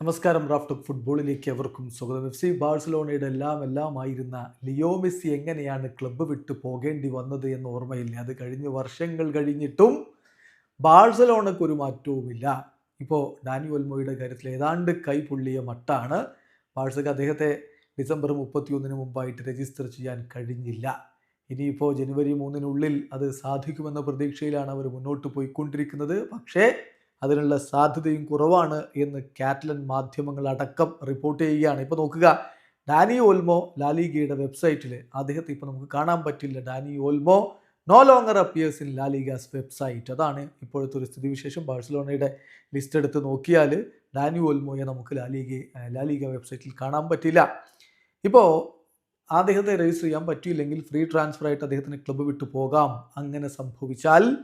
നമസ്കാരം റാഫ്റ്റ് ഫുട്ബോളിലേക്ക് എവർക്കും സ്വാഗതം. എഫ് സി ബാഴ്സലോണയുടെ എല്ലാം എല്ലാമായിരുന്ന ലിയോ മെസ്സി എങ്ങനെയാണ് ക്ലബ്ബ് വിട്ടു പോകേണ്ടി വന്നത് എന്ന് ഓർമ്മയില്ല? അത് കഴിഞ്ഞ് വർഷങ്ങൾ കഴിഞ്ഞിട്ടും ബാഴ്സലോണയ്ക്ക് ഒരു മാറ്റവുമില്ല. ഇപ്പോൾ ഡാനി ഒൽമോയുടെ കാര്യത്തിൽ ഏതാണ്ട് കൈപുള്ളിയ മട്ടാണ്. ബാഴ്സക്ക് അദ്ദേഹത്തെ ഡിസംബർ മുപ്പത്തിയൊന്നിന് മുമ്പായിട്ട് രജിസ്റ്റർ ചെയ്യാൻ കഴിഞ്ഞില്ല. ഇനിയിപ്പോൾ ജനുവരി മൂന്നിനുള്ളിൽ അത് സാധിക്കുമെന്ന പ്രതീക്ഷയിലാണ് അവർ മുന്നോട്ട് പോയിക്കൊണ്ടിരിക്കുന്നത്. പക്ഷേ അതിനുള്ള സാധ്യതയും കുറവാണ് എന്ന് കാറ്റലൻ മാധ്യമങ്ങൾ അടക്കം റിപ്പോർട്ട് ചെയ്യുകയാണ്. ഇപ്പോൾ നോക്കുക ഡാനി ഓൽമോ ലാലിഗയുടെ വെബ്സൈറ്റിൽ അദ്ദേഹത്തെ ഇപ്പോൾ നമുക്ക് കാണാൻ പറ്റില്ല. Dani Olmo no longer appears in LaLiga's website. അതാണ് ഇപ്പോഴത്തെ ഒരു സ്ഥിതിവിശേഷം. ബാഴ്സലോണയുടെ ലിസ്റ്റ് എടുത്ത് നോക്കിയാൽ ഡാനി ഓൽമോയെ നമുക്ക് ലാലിഗ ലാലിഗ വെബ്സൈറ്റിൽ കാണാൻ പറ്റില്ല. ഇപ്പോൾ അദ്ദേഹത്തെ രജിസ്റ്റർ ചെയ്യാൻ പറ്റിയില്ലെങ്കിൽ ഫ്രീ ട്രാൻസ്ഫർ ആയിട്ട് അദ്ദേഹത്തിന് ക്ലബ്ബ് വിട്ടു പോകാം. അങ്ങനെ സംഭവിച്ചാൽ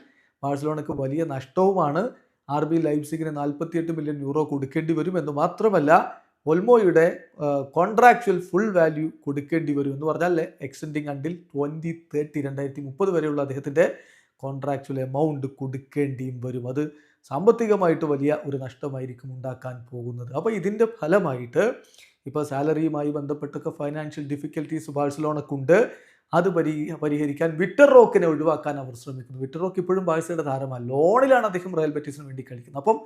ബാഴ്സലോണയ്ക്ക് വലിയ നഷ്ടവുമാണ്. ആർ ബി ലൈബ്സിഗിന് നാൽപ്പത്തിയെട്ട് മില്യൺ യൂറോ കൊടുക്കേണ്ടി വരും എന്ന് മാത്രമല്ല ഒൽമോയുടെ കോൺട്രാക്ച്വൽ ഫുൾ വാല്യൂ കൊടുക്കേണ്ടി വരും എന്ന് പറഞ്ഞാൽ എക്സ്റ്റെൻഡിങ് അണ്ടിൽ ട്വന്റി തേർട്ടി രണ്ടായിരത്തി മുപ്പത് വരെയുള്ള അദ്ദേഹത്തിന്റെ കോൺട്രാക്ച്വൽ എമൗണ്ട് കൊടുക്കേണ്ടിയും വരും. അത് സാമ്പത്തികമായിട്ട് വലിയ ഒരു നഷ്ടമായിരിക്കും ഉണ്ടാക്കാൻ പോകുന്നത്. അപ്പോൾ ഇതിന്റെ ഫലമായിട്ട് ഇപ്പോൾ സാലറിയുമായി ബന്ധപ്പെട്ടൊക്കെ ഫൈനാൻഷ്യൽ ഡിഫിക്കൽട്ടീസ് ബാഴ്സലോണക്കുണ്ട്. അത് പരി പരിഹരിക്കാൻ വിറ്റർ റോക്കിനെ ഒഴിവാക്കാൻ അവർ ശ്രമിക്കുന്നു. വിറ്റർ റോക്ക് ഇപ്പോഴും ബാഴ്സയുടെ താരമാണ് ലോണിലാണ് അദ്ദേഹം റയൽ ബെറ്റീസിന് വേണ്ടി കളിക്കുന്നത്. അപ്പം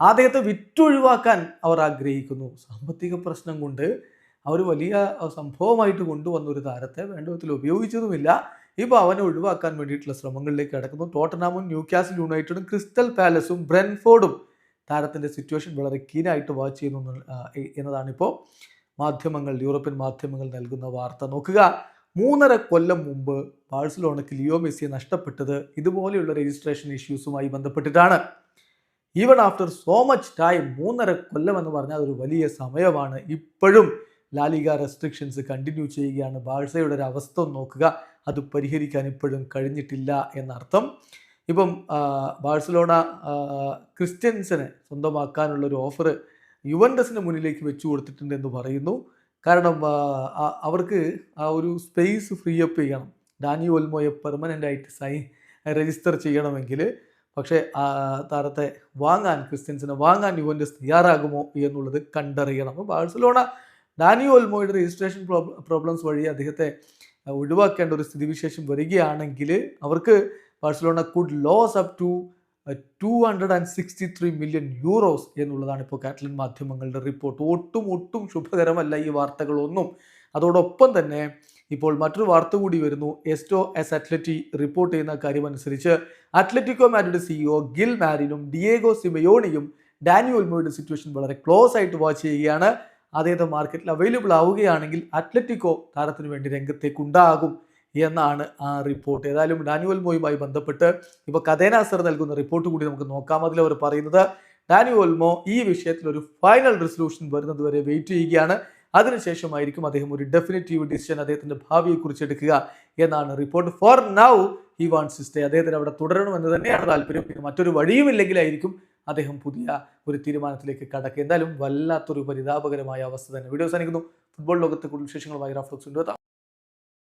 അദ്ദേഹത്തെ വിറ്റൊഴിവാക്കാൻ അവർ ആഗ്രഹിക്കുന്നു. സാമ്പത്തിക പ്രശ്നം കൊണ്ട് അവർ വലിയ സംഭവമായിട്ട് കൊണ്ടുവന്ന ഒരു താരത്തെ വേണ്ട വിധത്തിൽ ഉപയോഗിച്ചതുമില്ല. ഇപ്പോൾ അവനെ ഒഴിവാക്കാൻ വേണ്ടിയിട്ടുള്ള ശ്രമങ്ങളിലേക്ക് കടക്കുന്നു. ടോട്ടനാമും ന്യൂ കാസിൽ യുണൈറ്റഡും ക്രിസ്റ്റൽ പാലസും ബ്രെൻഫോർഡും താരത്തിന്റെ സിറ്റുവേഷൻ വളരെ കീനായിട്ട് വാച്ച് ചെയ്യുന്നു എന്നതാണിപ്പോൾ മാധ്യമങ്ങൾ യൂറോപ്യൻ മാധ്യമങ്ങൾ നൽകുന്ന വാർത്ത. നോക്കുക മൂന്നര കൊല്ലം മുമ്പ് ബാഴ്സലോണയ്ക്ക് ലിയോ മെസ്സിയെ നഷ്ടപ്പെട്ടത് ഇതുപോലെയുള്ള രജിസ്ട്രേഷൻ ഇഷ്യൂസുമായി ബന്ധപ്പെട്ടിട്ടാണ്. Even after so much time മൂന്നര കൊല്ലം എന്ന് പറഞ്ഞാൽ അതൊരു വലിയ സമയമാണ്. ഇപ്പോഴും ലാലിക റെസ്ട്രിക്ഷൻസ് കണ്ടിന്യൂ ചെയ്യുകയാണ്. ബാഴ്സയുടെ ഒരു അവസ്ഥ നോക്കുക. അത് പരിഹരിക്കാൻ ഇപ്പോഴും കഴിഞ്ഞിട്ടില്ല എന്നർത്ഥം. ഇപ്പം ബാഴ്സലോണ ക്രിസ്ത്യൻസിനെ സ്വന്തമാക്കാനുള്ള ഒരു ഓഫർ യുവൻഡസിന് മുന്നിലേക്ക് വെച്ചു കൊടുത്തിട്ടുണ്ട് എന്ന് പറയുന്നു. കാരണം അവർക്ക് ആ ഒരു സ്പേസ് ഫ്രീ അപ്പ് ചെയ്യണം. ഡാനി ഒൽമോയെ പെർമനന്റ് ആയിട്ട് സൈൻ രജിസ്റ്റർ ചെയ്യണമെങ്കിൽ പക്ഷേ താരത്തെ വാങ്ങാൻ ക്രിസ്ത്യൻസിനെ വാങ്ങാൻ യുവന്റെ തയ്യാറാകുമോ എന്നുള്ളത് കണ്ടറിയണം. അപ്പോൾ ബാഴ്സലോണ ഡാനി ഓൽമോയുടെ രജിസ്ട്രേഷൻ പ്രോബ്ലംസ് വഴി അദ്ദേഹത്തെ ഒഴിവാക്കേണ്ട ഒരു സ്ഥിതിവിശേഷം വരികയാണെങ്കിൽ അവർക്ക് Barcelona could lose up to two hundred and sixty three million euros എന്നുള്ളതാണ് ഇപ്പോൾ കാറ്റലിൻ മാധ്യമങ്ങളുടെ റിപ്പോർട്ട് ഒട്ടും ഒട്ടും ശുഭകരമല്ല ഈ വാർത്തകളൊന്നും. അതോടൊപ്പം തന്നെ ഇപ്പോൾ മറ്റൊരു വാർത്ത കൂടി വരുന്നു. എസ്റ്റോ എസ് അത്ലറ്റി റിപ്പോർട്ട് ചെയ്യുന്ന കാര്യമനുസരിച്ച് അത്ലറ്റിക്കോ മാരിയുടെ സിഇഒ ഗിൽ മാരിനും ഡിയേഗോ സിമയോണിയും ഡാനിയോൽമോയുടെ സിറ്റുവേഷൻ വളരെ ക്ലോസ് ആയിട്ട് വാച്ച് ചെയ്യുകയാണ്. അദ്ദേഹത്തെ മാർക്കറ്റിൽ അവൈലബിൾ ആവുകയാണെങ്കിൽ അത്ലറ്റിക്കോ താരത്തിന് വേണ്ടി രംഗത്തേക്ക് ഉണ്ടാകും. എന്നാണ് ആ റിപ്പോർട്ട്. ഏതായാലും ഡാനുവൽ മോയുമായി ബന്ധപ്പെട്ട് ഇപ്പോൾ കഥേനാസർ നൽകുന്ന റിപ്പോർട്ട് കൂടി നമുക്ക് നോക്കാം. അതിൽ അവർ പറയുന്നത് ഡാനിയോൽമോ ഈ വിഷയത്തിൽ ഒരു ഫൈനൽ റെസൊല്യൂഷൻ വരുന്നത് വരെ വെയിറ്റ് ചെയ്യുകയാണ്. അതിനുശേഷമായിരിക്കും അദ്ദേഹം ഒരു ഡെഫിനറ്റീവ് ഡിസിഷൻ അദ്ദേഹത്തിന്റെ ഭാവിയെക്കുറിച്ച് എടുക്കുക എന്നാണ് report for now he wants stay അദ്ദേഹത്തിന് അവിടെ തുടരണമെന്ന് തന്നെയാണ് താല്പര്യം. പിന്നെ മറ്റൊരു വഴിയുമില്ലെങ്കിലായിരിക്കും അദ്ദേഹം പുതിയ ഒരു തീരുമാനത്തിലേക്ക് കടക്കുക. എന്തായാലും വല്ലാത്തൊരു പരിതാപകരമായ അവസ്ഥ തന്നെ. വീഡിയോ അവസാനിക്കുന്നു. ഫുട്ബോൾ ലോകത്തെ കൂടുതൽ വിശേഷങ്ങളുമായി റാഫ്ലോക്സ് കൊണ്ടുവെത്താം